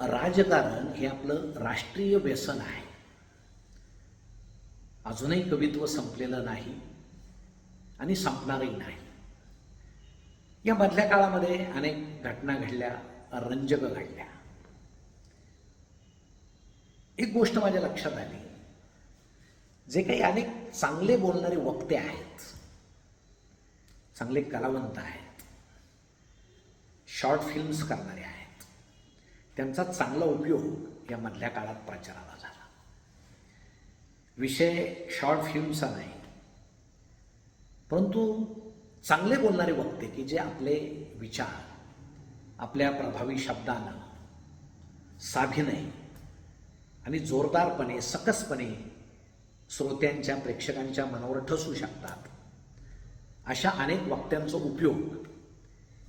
राजकारण हे आपलं राष्ट्रीय व्यसन आहे. अजूनही कवित्व संपलेलं नाही आणि संपणारही नाही. या मधल्या काळामध्ये अनेक घटना घडल्या रंजक घडल्या. एक गोष्ट माझ्या लक्षात आली. जे काही अनेक चांगले बोलणारे वक्ते आहेत चांगले कलावंत आहेत शॉर्ट फिल्म्स करणारे आहेत त्यांचा चांगला उपयोग या मधल्या काळात प्रचाराला झाला. विषय शॉर्ट फिल्मचा नाही. परंतु चांगले बोलणारे वक्ते की जे आपले विचार आपल्या प्रभावी शब्दानं साभिनय आणि जोरदारपणे सकसपणे श्रोत्यांच्या प्रेक्षकांच्या मनावर ठसू शकतात अशा अनेक वक्त्यांचा उपयोग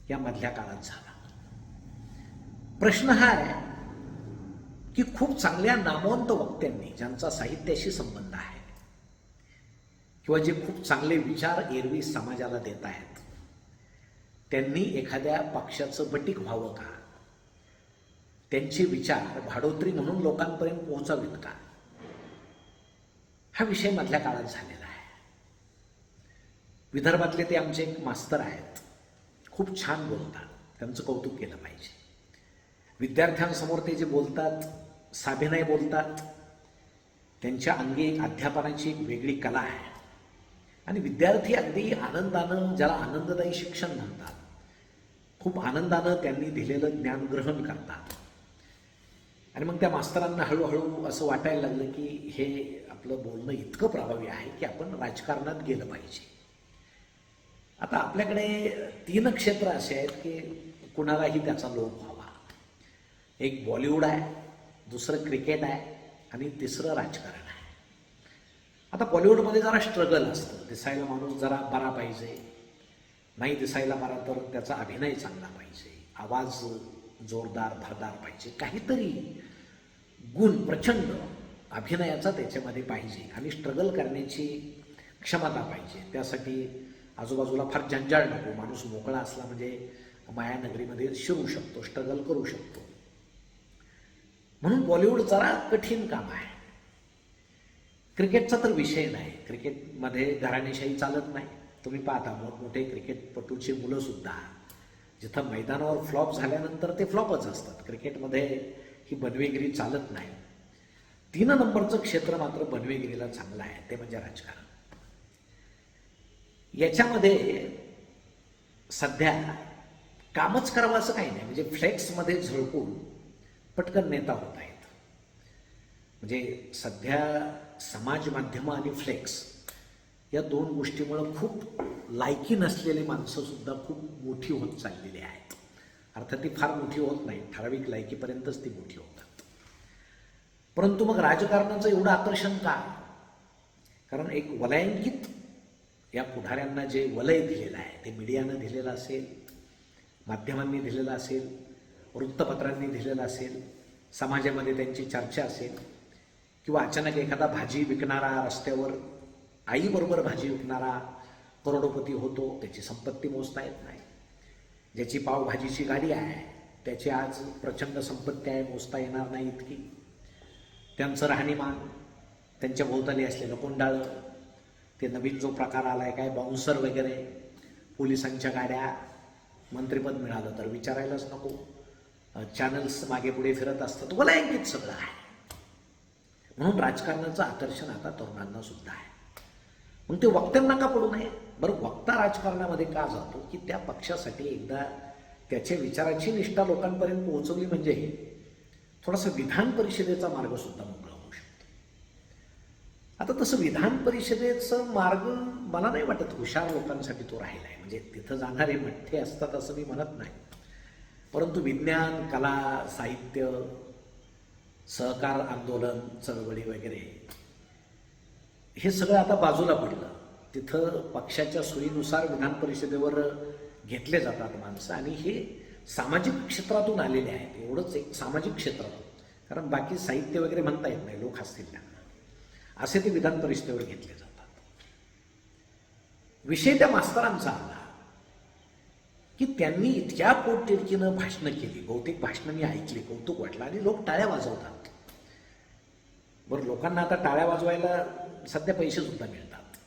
या मधल्या काळात झाला. प्रश्न हा आहे की खूप चांगल्या नामवंत वक्त्यांनी ज्यांचा साहित्याशी संबंध आहे किंवा जे खूप चांगले विचार एरवी समाजाला देत आहेत त्यांनी एखाद्या पक्षाचं बटीक व्हावं का? त्यांचे विचार भाडोत्री म्हणून लोकांपर्यंत पोहोचावेत का? हा विषय मधल्या काळात झालेला आहे. विदर्भातले ते आमचे एक मास्तर आहेत. खूप छान बोलतात. त्यांचं कौतुक केलं पाहिजे. विद्यार्थ्यांसमोर ते जे बोलतात साभिनय बोलतात त्यांच्या अंगी एक अध्यापनाची एक वेगळी कला आहे. आणि विद्यार्थी अगदी आनंदानं ज्याला आनंददायी शिक्षण म्हणतात खूप आनंदानं त्यांनी दिलेलं ज्ञान ग्रहण करतात. आणि मग त्या मास्तरांना हळूहळू असं वाटायला लागलं की हे आपलं बोलणं इतकं प्रभावी आहे की आपण राजकारणात गेलं पाहिजे. आता आपल्याकडे तीन क्षेत्र असे आहेत की कुणालाही त्याचा लोभ व्हावा एक बॉलिवूड आहे दुसरं क्रिकेट आहे आणि तिसरं राजकारण आहे. आता बॉलिवूडमध्ये जरा स्ट्रगल असतं. दिसायला माणूस जरा बरा पाहिजे. नाही दिसायला बरा तर त्याचा अभिनय चांगला पाहिजे. आवाज जोरदार धारदार पाहिजे. काहीतरी गुण प्रचंड अभिनयाचा त्याच्यामध्ये पाहिजे आणि स्ट्रगल करण्याची क्षमता पाहिजे. त्यासाठी आजूबाजूला फार जंजाळ नको. माणूस मोकळा असला म्हणजे मायानगरीमध्ये शिरू शकतो स्ट्रगल करू शकतो. म्हणून बॉलिवूड जरा कठीण काम आहे. क्रिकेटचा तर विषय नाही. क्रिकेटमध्ये घराणेशाही चालत नाही. तुम्ही पाहता मोठमोठे क्रिकेटपटूची मुलं सुद्धा जिथं मैदानावर फ्लॉप झाल्यानंतर ते फ्लॉपच असतात. क्रिकेटमध्ये ही बनवेगिरी चालत नाही. तीन नंबरचं क्षेत्र मात्र बनवेगिरीला चांगलं आहे. ते म्हणजे राजकारण. याच्यामध्ये सध्या कामच करावं असं काही नाही. म्हणजे फ्लेक्समध्ये झळकून पटकन नेता होत आहेत म्हणजे सध्या समाज माध्यमं आणि फ्लेक्स या दोन गोष्टीमुळं खूप लायकी नसलेली माणसंसुद्धा खूप मोठी होत चाललेली आहेत. अर्थात ती फार मोठी होत नाही ठराविक लायकीपर्यंतच ती मोठी होतात. परंतु मग राजकारणाचं एवढं आकर्षण का? कारण एक वलयांकित या पुढाऱ्यांना जे वलय दिलेलं आहे ते मीडियानं दिलेलं असेल माध्यमांनी दिलेलं असेल वृत्तपत्रांनी दिलेलं असेल समाजामध्ये त्यांची चर्चा असेल किंवा अचानक एखादा भाजी विकणारा रस्त्यावर आईबरोबर भाजी विकणारा करोडोपती होतो त्याची संपत्ती मोजता येत नाही. ज्याची पावभाजीची गाडी आहे त्याची आज प्रचंड संपत्ती आहे मोजता येणार नाही इतकी. त्यांचं राहणीमान त्यांच्या भोवताली असलेलं कोंडाळं ते नवीन जो प्रकार आला आहे काय बाउन्सर वगैरे पोलिसांच्या गाड्या मंत्रिपद मिळालं तर विचारायलाच नको. चॅनल्स मागे पुढे फिरत असतात वलयांकित सगळं आहे. म्हणून राजकारणाचं आकर्षण आता तरुणांना सुद्धा आहे. मग ते वक्त्यांना का पडू नये? बरं वक्ता राजकारणामध्ये का जातो? की त्या पक्षासाठी एकदा त्याच्या विचाराची निष्ठा लोकांपर्यंत पोहोचवली म्हणजे थोडासा विधान परिषदेचा मार्ग सुद्धा मोकळा होऊ शकतो. आता तसं विधान परिषदेचं मार्ग मला नाही वाटत हुशार लोकांसाठी तो राहिला आहे म्हणजे तिथं जाणारे मठ्ठे असतात असं मी म्हणत नाही. परंतु विज्ञान कला साहित्य सहकार आंदोलन चळवळी वगैरे हे सगळं आता बाजूला पडलं. तिथं पक्षाच्या सोयीनुसार विधान परिषदेवर घेतले जातात माणसं आणि हे सामाजिक क्षेत्रातून आलेले आहेत. एवढंच एक सामाजिक क्षेत्रातून कारण बाकी साहित्य वगैरे म्हणता येत नाही लोक असतील त्यांना. असे ते विधान परिषदेवर घेतले जातात. विषय त्या मास्तरांचा आला. की त्यांनी इतक्या पोटतिडकीनं भाषणं केली. बहुतेक भाषणं मी ऐकली. कौतुक वाटलं. आणि लोक टाळ्या वाजवतात. बरं लोकांना आता टाळ्या वाजवायला सध्या पैसे सुद्धा मिळतात.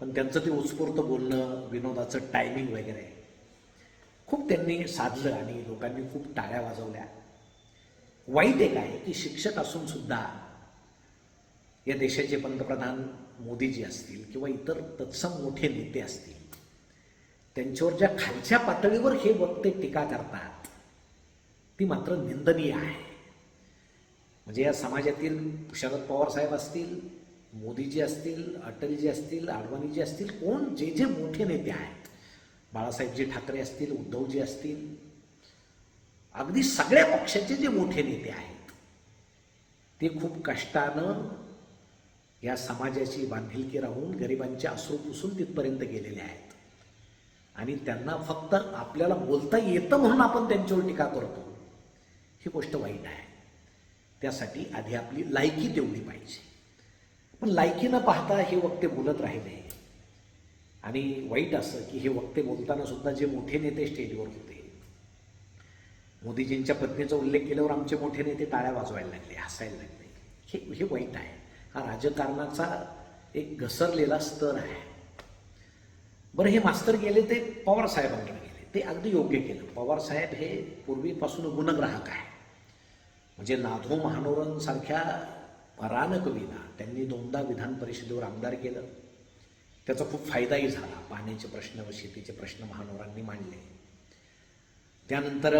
पण त्यांचं ते उत्स्फूर्त बोलणं विनोदाचं टायमिंग वगैरे खूप त्यांनी साधलं आणि लोकांनी खूप टाळ्या वाजवल्या. वाईट एक आहे की शिक्षक असून सुद्धा या देशाचे पंतप्रधान मोदीजी असतील किंवा इतर तत्सम मोठे नेते असतील त्यांच्यावर ज्या खालच्या पातळीवर हे वक्ते टीका करतात ती मात्र निंदनीय आहे. म्हणजे या समाजातील शरद पवार साहेब असतील मोदीजी असतील अटलजी असतील अडवाणीजी असतील कोण जे जे मोठे नेते आहेत बाळासाहेबजी ठाकरे असतील उद्धवजी असतील अगदी सगळ्या पक्षाचे जे मोठे नेते आहेत ते खूप कष्टानं या समाजाची बांधिलकी राहून गरिबांचे अश्रू पुसून तिथपर्यंत गेलेले आहेत. आणि त्यांना फक्त आपल्याला बोलता येतं म्हणून आपण त्यांच्यावर टीका करतो. ही गोष्ट वाईट आहे. त्यासाठी आधी आपली लायकी तेवढी पाहिजे. पण लायकी न पाहता हे वक्ते बोलत राहिले. आणि वाईट असं की हे वक्ते बोलताना सुद्धा जे मोठे नेते स्टेजवर होते. मोदीजींच्या पत्नीचा उल्लेख केल्यावर आमचे मोठे नेते टाळ्या वाजवायला लागले हसायला लागले. हे हे वाईट आहे. हा राजकारणाचा एक घसरलेला स्तर आहे. बरं हे मास्तर गेले ते पवार साहेबांकडे गेले. ते अगदी योग्य केलं. पवार साहेब हे पूर्वीपासून गुणग्राहक आहे म्हणजे नाधो महानोरन सारख्या त्यांनी दोनदा विधान परिषदेवर आमदार केलं. त्याचा खूप फायदाही झाला. पाण्याचे प्रश्न व शेतीचे प्रश्न महानोरांनी मांडले. त्यानंतर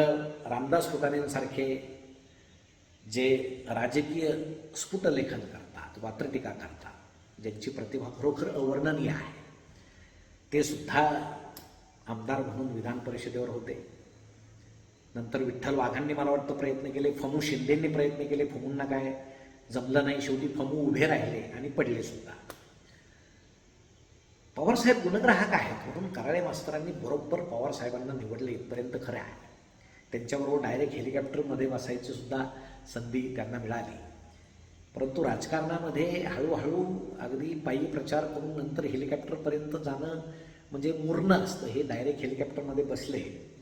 रामदास फुटाणेंसारखे जे राजकीय स्फुटलेखन करतात वात्रटिका करतात ज्यांची प्रतिभा खरोखर अवर्णनीय आहे. ते सुद्धा आमदार म्हणून विधान परिषदेवर होते. नंतर विठ्ठल वाघांनी मला वाटतं प्रयत्न केले फमू शिंदेंनी प्रयत्न केले फमूंना काय जमलं नाही. शेवटी फमू उभे राहिले आणि पडले सुद्धा. पवारसाहेब गुणग्राहक आहेत म्हणून कराळे मास्तरांनी बरोबर पवारसाहेबांना निवडले इथपर्यंत खरं आहे. त्यांच्याबरोबर डायरेक्ट हेलिकॉप्टरमध्ये बसायची सुद्धा संधी त्यांना मिळाली. परंतु राजकारणामध्ये हळूहळू अगदी पायी प्रचार करून नंतर हेलिकॉप्टरपर्यंत जाणं म्हणजे मुरणं असतं. हे डायरेक्ट हेलिकॉप्टरमध्ये बसले.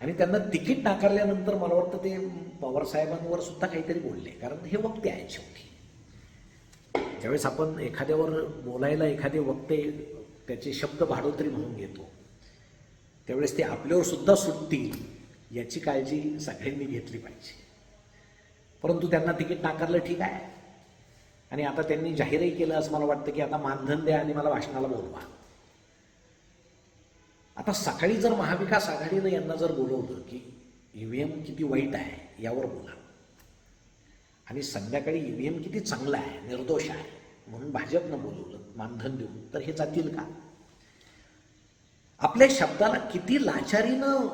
आणि त्यांना तिकीट नाकारल्यानंतर मला वाटतं ते पवारसाहेबांवर सुद्धा काहीतरी बोलले. कारण हे वक्ते आहेत शेवटी. ज्यावेळेस आपण एखाद्यावर बोलायला एखादे वक्ते त्याचे शब्द भाडोत्री म्हणून घेतो त्यावेळेस ते आपल्यावर सुद्धा सुटतील याची काळजी सगळ्यांनी घेतली पाहिजे. परंतु त्यांना तिकीट नाकारलं ठीक आहे. आणि आता त्यांनी जाहीरही केलं असं मला वाटतं की आता मानधन द्या आणि मला भाषणाला बोलवा. आता सकाळी जर महाविकास आघाडीनं यांना जर बोलवलं की ईव्हीएम किती वाईट आहे यावर बोला. आणि संध्याकाळी ईव्हीएम किती चांगला आहे निर्दोष आहे म्हणून भाजपनं बोलवलं मानधन देऊन तर हे जातील का? आपल्या शब्दाला किती लाचारीनं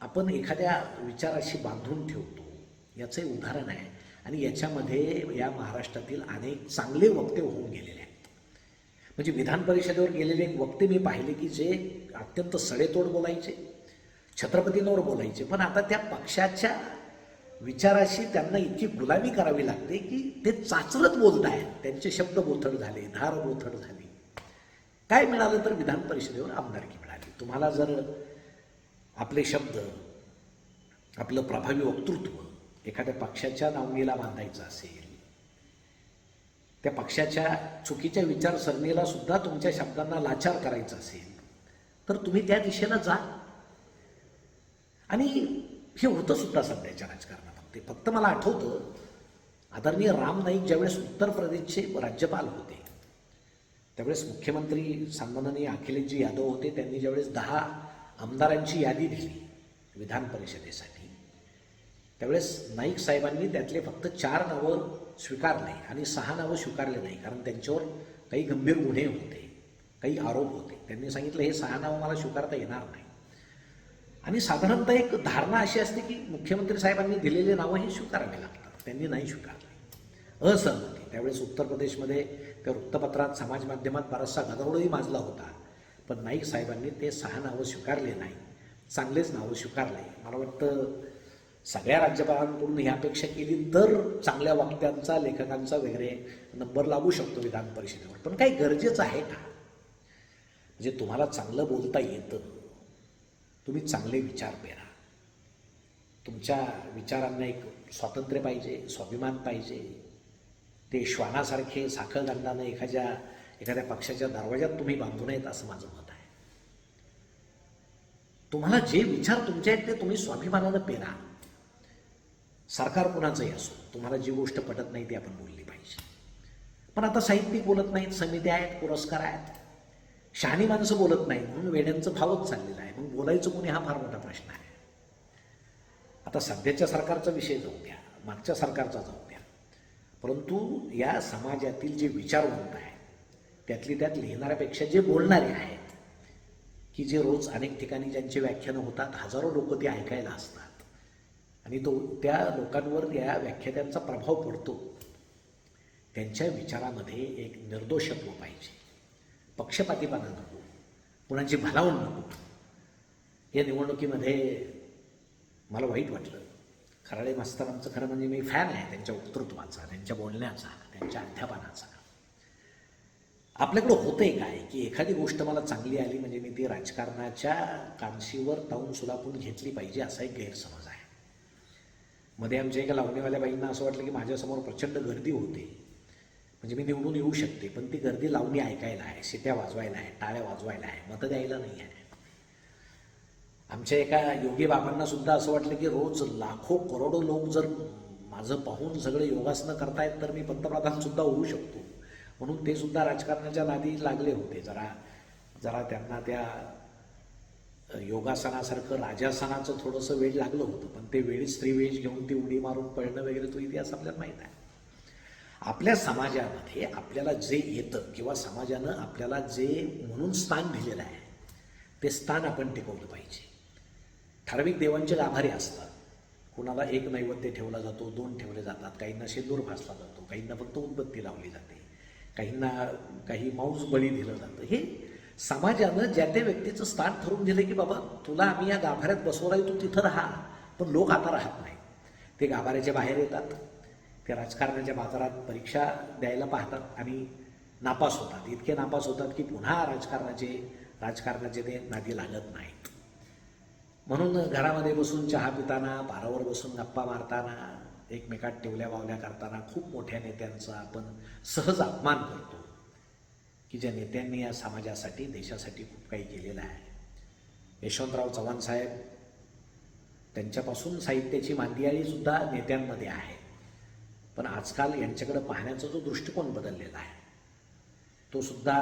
आपण एखाद्या विचाराशी बांधून ठेवू? याचं उदाहरण आहे. आणि याच्यामध्ये या महाराष्ट्रातील अनेक चांगले वक्ते होऊन गेलेले आहेत. म्हणजे विधान परिषदेवर गेलेले एक वक्ते मी पाहिले की जे अत्यंत सडेतोड बोलायचे छत्रपतींवर बोलायचे. पण आता त्या पक्षाच्या विचाराशी त्यांना इतकी गुलामी करावी लागते की ते चाचरत बोलत आहेत. त्यांचे शब्द बोथड झाले धार बोथड झाली. काय मिळालं तर विधान परिषदेवर आमदारकी मिळाली. तुम्हाला जर आपले शब्द आपलं प्रभावी वक्तृत्व एखाद्या पक्षाच्या नावणीला बांधायचं असेल त्या पक्षाच्या चुकीच्या विचारसरणीला सुद्धा तुमच्या शब्दांना लाचार करायचं असेल तर तुम्ही त्या दिशेनं जा. आणि हे होतं सुद्धा सध्याच्या राजकारणामध्ये. फक्त मला आठवतं आदरणीय राम नाईक ज्यावेळेस उत्तर प्रदेशचे राज्यपाल होते त्यावेळेस मुख्यमंत्री सन्माननीय अखिलेशजी यादव होते त्यांनी ज्यावेळेस दहा आमदारांची यादी दिली विधान परिषदेसाठी त्यावेळेस नाईक साहेबांनी त्यातले फक्त चार नावं स्वीकारले आणि सहा नावं स्वीकारले नाही कारण त्यांच्यावर काही गंभीर गुन्हे होते काही आरोप होते. त्यांनी सांगितलं हे सहा नावं मला स्वीकारता येणार नाही. आणि साधारणतः एक धारणा अशी असते की मुख्यमंत्री साहेबांनी दिलेले नावं हे स्वीकारावे लागतात. त्यांनी नाही स्वीकारले. असहमती. त्यावेळेस उत्तर प्रदेशमध्ये त्या वृत्तपत्रात समाज माध्यमात बराचसा गदारोळही माजला होता. पण नाईक साहेबांनी ते सहा नावं स्वीकारले नाही. चांगलेच नावं स्वीकारले. मला वाटतं सगळ्या राज्यपालांकडून ही अपेक्षा केली तर चांगल्या वक्त्यांचा लेखकांचा वगैरे नंबर लागू शकतो विधान परिषदेवर. पण काही गरजेचं आहे का? म्हणजे तुम्हाला चांगलं बोलता येतं. तुम्ही चांगले विचार पेरा. तुमच्या विचारांना एक स्वातंत्र्य पाहिजे स्वाभिमान पाहिजे. ते श्वानासारखे साखळदंडानं एखाद्या एखाद्या पक्षाच्या दरवाज्यात तुम्ही बांधू नयेत असं माझं मत आहे. तुम्हाला जे विचार तुमचे आहेत ते तुम्ही स्वाभिमानानं पेरा. सरकार कुणाचंही असो. तुम्हाला जी गोष्ट पटत नाही ती आपण बोलली पाहिजे. पण आता साहित्यिक बोलत नाहीत समित्या आहेत पुरस्कार आहेत. शहाणी माणसं बोलत नाहीत म्हणून वेड्यांचं भावच चाललेलं आहे. मग बोलायचं कोणी हा फार मोठा प्रश्न आहे. आता सध्याच्या सरकारचा विषय जाऊ द्या मागच्या सरकारचा जाऊ द्या. परंतु या समाजातील जे विचारवंत आहेत त्यातली त्यात लिहिणाऱ्यापेक्षा जे बोलणारे आहेत की जे रोज अनेक ठिकाणी ज्यांची व्याख्यानं होतात हजारो लोक ते ऐकायला असतात. आणि तो त्या लोकांवर या व्याख्यात्यांचा प्रभाव पडतो. त्यांच्या विचारामध्ये एक निर्दोषत्व पाहिजे. पक्षपातीपणा नको. कुणाची भलावण नको. या निवडणुकीमध्ये मला वाईट वाटलं. खराळे मास्तरांचं खरं म्हणजे मी फॅन आहे त्यांच्या वक्तृत्वाचा त्यांच्या बोलण्याचा त्यांच्या अध्यापनाचा. आपल्याकडं होतंय काय की एखादी गोष्ट मला चांगली आली म्हणजे मी ती राजकारणाच्या कानशीवर ताऊन सुलापून घेतली पाहिजे असा एक गैरसमज आहे. मध्ये आमच्या एका लावणीवाल्या बाईंना असं वाटलं की माझ्यासमोर प्रचंड गर्दी होते. म्हणजे मी निवडून येऊ शकते पण ती गर्दी लावणी ऐकायला आहे शिट्या वाजवायला आहे टाळ्या वाजवायला आहे मतं द्यायला नाही आहे. आमच्या एका योगी बाबांना सुद्धा असं वाटलं की रोज लाखो करोडो लोक जर माझं पाहून सगळे योगासनं करतायत तर मी पंतप्रधान सुद्धा होऊ शकतो. म्हणून ते सुद्धा राजकारणाच्या नादी लागले होते. जरा जरा त्यांना त्या योगासनासारखं राजासनाचं थोडंसं वेळ लागलं होतं पण ते वेळी स्त्रीवेश घेऊन ती उडी मारून पळणं वगैरे तो इतिहास आपल्याला माहीत आहे. आपल्या समाजामध्ये आपल्याला जे येतं किंवा समाजानं आपल्याला जे म्हणून स्थान दिलेलं आहे ते स्थान आपण टिकवलं पाहिजे. ठराविक देवांचे गाभारे असतात. कुणाला एक नैवेद्य ठेवला जातो दोन ठेवले जातात काहींना शेंदूर भासला जातो काहींना फक्त उदबत्ती लावली जाते काहींना काही मांस बळी दिलं जातं. हे समाजानं ज्या त्या व्यक्तीचं स्थान ठरवून दिलं की बाबा तुला आम्ही या गाभाऱ्यात बसवलाय तू तिथं राहा. पण लोक आता राहत नाही. ते गाभाऱ्याच्या बाहेर येतात. ते राजकारणाच्या बाजारात परीक्षा द्यायला पाहतात आणि नापास होतात. इतके नापास होतात की पुन्हा राजकारणाचे राजकारणाचे ते नादी लागत नाहीत. म्हणून घरामध्ये बसून चहा पिताना पारावर बसून गप्पा मारताना एकमेकात टेवल्या वावल्या करताना खूप मोठ्या नेत्यांचा आपण सहज अपमान करतो. की ज्या नेत्यांनी या समाजासाठी देशासाठी खूप काही केलेलं आहे. यशवंतराव चव्हाण साहेब त्यांच्यापासून साहित्याची मांदियाळीसुद्धा नेत्यांमध्ये आहे. पण आजकाल यांच्याकडे पाहण्याचा जो दृष्टिकोन बदललेला आहे तो सुद्धा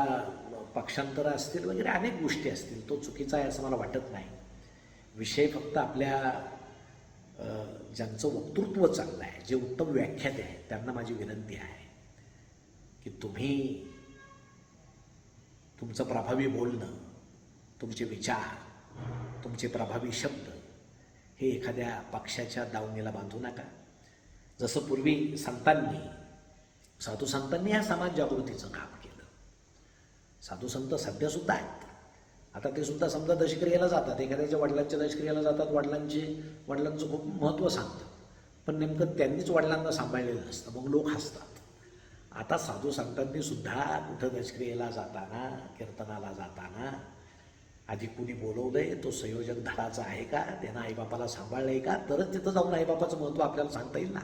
पक्षांतरं असतील वगैरे अनेक गोष्टी असतील तो चुकीचा आहे असं मला वाटत नाही. विषय फक्त आपल्या ज्यांचं वक्तृत्व चाललं आहे जे उत्तम व्याख्याते आहेत त्यांना माझी विनंती आहे की तुम्ही तुमचं प्रभावी बोलणं तुमचे विचार तुमचे प्रभावी शब्द हे एखाद्या पक्षाच्या दावणीला बांधू नका. जसं पूर्वी संतांनी साधू संतांनी ह्या समाज जागृतीचं काम केलं. साधू संत सध्यासुद्धा आहेत. आता ते सुद्धा समजा दशक्रियेला जातात. एखाद्याच्या वडिलांच्या दशक्रियेला जातात वडिलांचे वडिलांचं खूप महत्त्व सांगतं पण नेमकं त्यांनीच वडिलांना सांभाळलेलं असतं मग लोक हसतात. आता साधू संतांनी सुद्धा कुठं दशक्रियेला जाताना कीर्तनाला जाताना आधी कुणी बोलवलंय तो संयोजक धडाचा आहे का? त्यानं आईबापाला सांभाळलंय का? तरच तिथं जाऊन आईबापाचं महत्त्व आपल्याला सांगता येईल ना.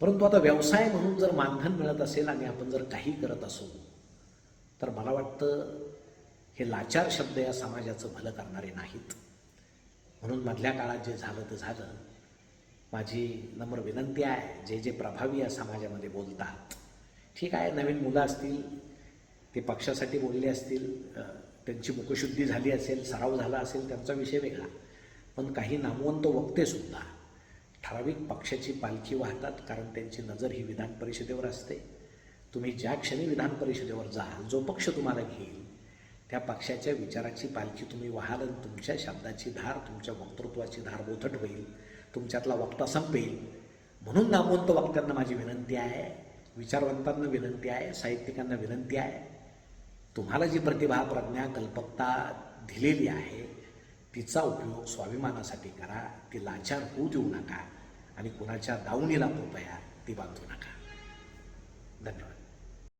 परंतु आता व्यवसाय म्हणून जर मानधन मिळत असेल आणि आपण जर काही करत असू तर मला वाटतं हे लाचार शब्द या समाजाचं भलं करणारे नाहीत. म्हणून मधल्या काळात जे झालं ते झालं. माझी नम्र विनंती आहे जे जे प्रभावी या समाजामध्ये बोलतात. ठीक आहे नवीन मुलं असतील ते पक्षासाठी बोलले असतील त्यांची मुखशुद्धी झाली असेल सराव झाला असेल त्यांचा विषय वेगळा. पण काही नामवंत वक्तेसुद्धा ठराविक पक्षाची पालखी वाहतात कारण त्यांची नजर ही विधान परिषदेवर असते. तुम्ही ज्या क्षणी विधान परिषदेवर जाल जो पक्ष तुम्हाला घेईल त्या पक्षाच्या विचाराची पालखी तुम्ही व्हाल आणि तुमच्या शब्दाची धार तुमच्या वक्तृत्वाची धार बोथट होईल. तुमच्यातला वक्ता संपेल. म्हणून नामवंत वक्त्यांना माझी विनंती आहे विचारवंतांना विनंती आहे साहित्यिकांना विनंती आहे. तुम्हाला जी प्रतिभा प्रज्ञा कल्पकता दिलेली आहे तिचा उपयोग स्वाभिमानासाठी करा. ती लाचार होऊ देऊ नका आणि कुणाच्या दावणीला कृपया ती बांधू नका. धन्यवाद.